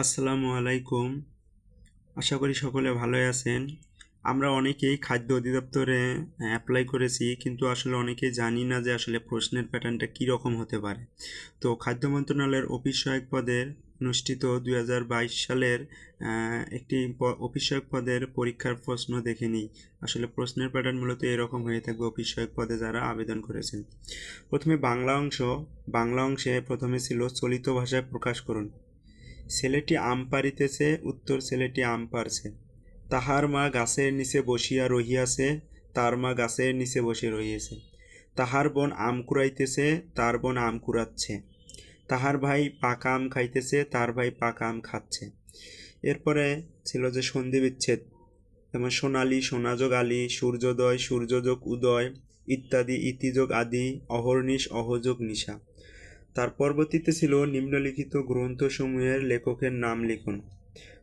আসসালামু আলাইকুম। আশা করি সকলে ভালোই আছেন। আমরা অনেকেই খাদ্য অধিদপ্তরে অ্যাপ্লাই করেছি, কিন্তু আসলে অনেকেই জানি না যে আসলে প্রশ্নের প্যাটার্নটা কী রকম হতে পারে। তো খাদ্য মন্ত্রণালয়ের অফিস সহায়ক পদের অনুষ্ঠিত দু হাজার বাইশ সালের একটি অফিস সহায়ক পদের পরীক্ষার প্রশ্ন দেখে নিই। আসলে প্রশ্নের প্যাটার্ন মূলত এরকম হয়ে থাকবে অফিস সহায়ক পদে যারা আবেদন করেছেন। প্রথমে বাংলা অংশ, বাংলা অংশে প্রথমে ছিল চলিত ভাষায় প্রকাশ করুন। ছেলেটি আম পাড়িতেছে, উত্তর ছেলেটি আম পাড়ছে। তাহার মা গাছের নিচে বসিয়া রহিয়াছে, তার মা গাছের নিচে বসে রহিয়াছে। তাহার বোন আম কুড়াইতেছে, তার বোন আম কুড়াচ্ছে। তাহার ভাই পাকা আম খাইতেছে, তার ভাই পাকা আম খাচ্ছে। এরপরে ছিল যে সন্ধি বিচ্ছেদ। যেমন সোনালি সোনাযোগ আলী, সূর্যোদয় সূর্যযোগ উদয় ইত্যাদি, ইতিযোগ আদি, অহর্নিশ, অহযোগ নিশা। তার পরবর্তীতে ছিল নিম্নলিখিত গ্রন্থসমূহের লেখকের নাম লিখুন।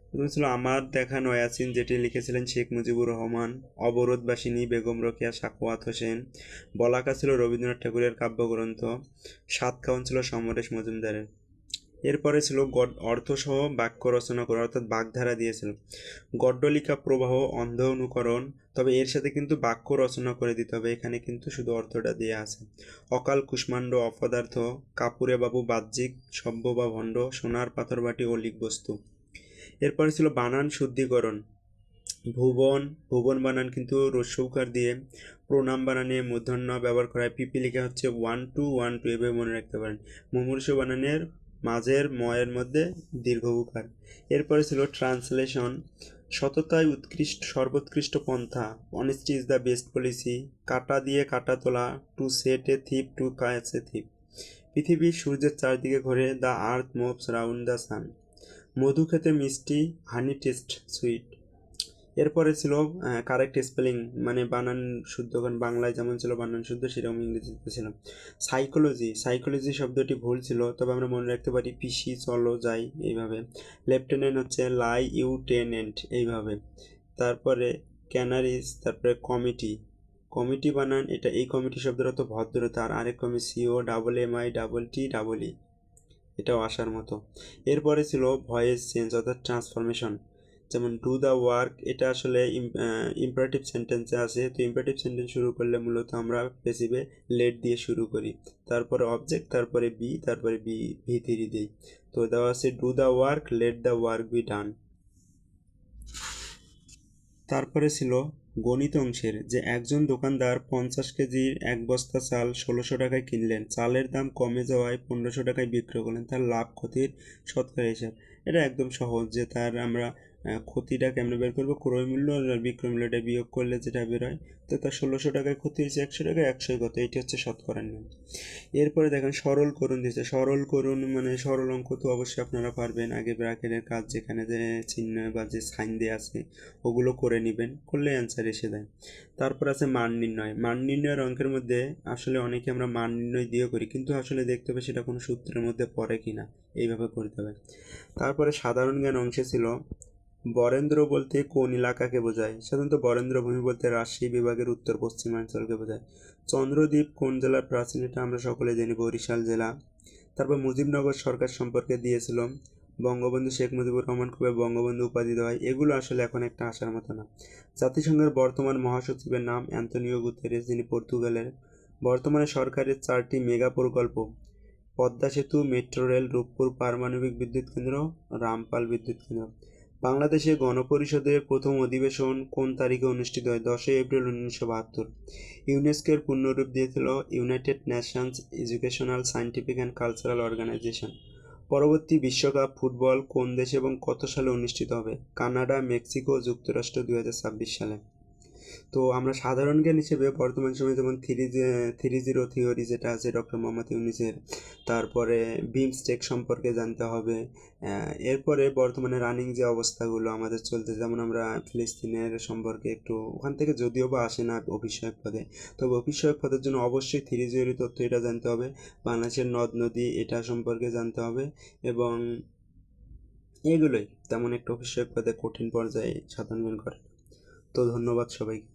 প্রথম ছিল আমার দেখা নয়াসিন যেটি লিখেছিলেন শেখ মুজিবুর রহমান, অবরোধবাসিনী বেগম রকিয়া, সাকোয়াত হোসেন, বলাকা ছিল রবীন্দ্রনাথ ঠাকুরের কাব্যগ্রন্থ, সাতকাউন ছিল সমরেশ মজুমদারের। এরপরে ছিল গড অর্থসহ বাক্য রচনা করা, অর্থাৎ বাগধারা দিয়েছিল। গড্ডলিকা প্রবাহ, অন্ধ অনুকরণ, তবে এর সাথে কিন্তু বাক্য রচনা করে দিতে হবে। এখানে কিন্তু শুধু অর্থটা দেওয়া আছে। অকাল কুষ্মাণ্ড, অপদার্থ, কাপুরে বাবু বাহ্যিক, সভ্য বা ভণ্ড, সোনার পাথর বাটি ও বস্তু। এরপরে ছিল বানান শুদ্ধিকরণ। ভুবন ভুবন বানান কিন্তু রস্যৌকার দিয়ে প্রণাম বানানে মূর্ধন্য ব্যবহার করা হয়। পিপি লেখা হচ্ছে ওয়ান টু ওয়ান টু এভাবে মনে রাখতে পারেন। মুমূর্ষ বানানের মাঝের ময়ের মধ্যে দীর্ঘ দীর্ঘউকার এরপরে ছিল ট্রান্সলেশন। সততায় উৎকৃষ্ট, সর্বোৎকৃষ্ট পন্থা। Honesty is the best policy কাটা দিয়ে কাটা তোলা। To set a thief to catch a thief পৃথিবীর সূর্যের চারদিকে ঘোরে the earth moves round the sun মধু খেতে মিষ্টি হানি টেস্ট সুইট এরপরে ছিল কারেক্ট স্পেলিং মানে বানান শুদ্ধকরণ বাংলায় যেমন ছিল বানান শুদ্ধ সেরকম ইংরেজিতে ছিল। সাইকোলজি সাইকোলজি শব্দটি ভুল ছিল, তবে আমরা মনে রাখতে পারি পিসি, চলো, যাই, এইভাবে। লেফটেন্যান্ট হচ্ছে লাই ইউটেনেন্ট এইভাবে। তারপরে ক্যানারিস তারপরে কমিটি কমিটি বানান, এটা এই কমিটি শব্দের অর্থ ভদ্রতা, আর আরেক কমি C O double M I double T double E এটাও আসার মতো। এরপরে ছিল ভয়েস চেঞ্জ অর্থাৎ ট্রান্সফরমেশন যেমন ডু দ্য ওয়ার্ক এটা আসলে ইম্পারেটিভ সেন্টেন্সে আছে। তো ইম্পারেটিভ সেন্টেন্স শুরু করলে মূলত আমরা পেসিভে লেট দিয়ে শুরু করি। তারপরে অবজেক্ট তারপরে বি তারপরে বি ভি থ্রি দিই। তো দেওয়া আছে do the work let the work be done তারপরে ছিল গণিত অংশের, যে একজন দোকানদার পঞ্চাশ কেজির এক বস্তা চাল ষোলোশো টাকায় কিনলেন। চালের দাম কমে যাওয়ায় পনেরোশো টাকায় বিক্রয় করলেন। তার লাভ ক্ষতির শতকরা হিসাব। এটা একদম সহজ যে তার আমরা আহ, ক্ষতিটা কেমনে বের করব? ক্রয় মূল্য আর বিক্রয় মূল্যটা বিয়োগ করলে যেটা বের হয় তো তার ষোলোশো টাকায় ক্ষতি হয়েছে একশো টাকায় একশোই কত এটি হচ্ছে শতকরার নিয়ম। এরপরে দেখেন সরল করুন দিয়েছে। সরল করুন মানে সরল অঙ্ক তো অবশ্যই আপনারা পারবেন। আগে ব্র্যাকেটের কাজ যেখানে যে চিহ্ন বা যে সাইন দেওয়া আছে ওগুলো করে নেবেন করলে অ্যান্সার এসে দেয় তারপর আছে মান নির্ণয়। মান নির্ণয়ের অঙ্কের মধ্যে আসলে অনেকে আমরা মান নির্ণয় দিয়ে করি কিন্তু আসলে দেখতে হবে সেটা কোনো সূত্রের মধ্যে পড়ে কি না এইভাবে করতে হবে। তারপরে সাধারণ জ্ঞান অংশে ছিল বরেন্দ্র বলতে কোন এলাকাকে বোঝায়? সাধারণত বরেন্দ্র ভূমি বলতে রাজশাহী বিভাগের উত্তর পশ্চিমাঞ্চলকে বোঝায়। চন্দ্রদ্বীপ কোন জেলার প্রাচীন এটা আমরা সকলে জানি, বরিশাল জেলা। তারপর মুজিবনগর সরকার সম্পর্কে দিয়েছিল। বঙ্গবন্ধু শেখ মুজিবুর রহমান কবে বঙ্গবন্ধু উপাধি দেওয়া হয় এগুলো আসলে এখন একটা আসার মতো না। জাতিসংঘের বর্তমান মহাসচিবের নাম অ্যান্তনিও গুতেরেস, যিনি পর্তুগালের। বর্তমানে সরকারের চারটি মেগা প্রকল্প, পদ্মা সেতু, মেট্রো রেল, রূপপুর পারমাণবিক বিদ্যুৎ কেন্দ্র, রামপাল বিদ্যুৎ কেন্দ্র। বাংলাদেশে গণপরিষদের প্রথম অধিবেশন কোন তারিখে অনুষ্ঠিত হয়? দশই এপ্রিল উনিশশো বাহাত্তর। ইউনেস্কোর পূর্ণরূপ দিয়েছিল United Nations Educational Scientific and Cultural Organization. পরবর্তী বিশ্বকাপ ফুটবল কোন দেশে এবং কত সালে অনুষ্ঠিত হবে? কানাডা, মেক্সিকো, যুক্তরাষ্ট্র দু হাজার ছাব্বিশ সালে। তো আমরা সাধারণ জ্ঞান হিসেবে বর্তমান সময়ে যেমন থ্রি থ্রি জিরো থিওরি যেটা আছে ডক্টর মোহাম্মদ ইউনিসের, তারপরে বিমস্টেক সম্পর্কে জানতে হবে এরপরে বর্তমানে রানিং যে অবস্থাগুলো আমাদের চলছে যেমন আমরা ফিলিস্তিনের সম্পর্কে একটু ওখান থেকে যদিও বা আসে না অভিষেক পদে, তবে অভিষেক পদের জন্য অবশ্যই থ্রি জিরো তথ্য এটা জানতে হবে, বাংলাদেশের নদ, নদী এটা সম্পর্কে জানতে হবে এবং এগুলোই তেমন একটা অভিষেক পদে কঠিন পর্যায়ে সাধারণ করে। তো ধন্যবাদ সবাইকে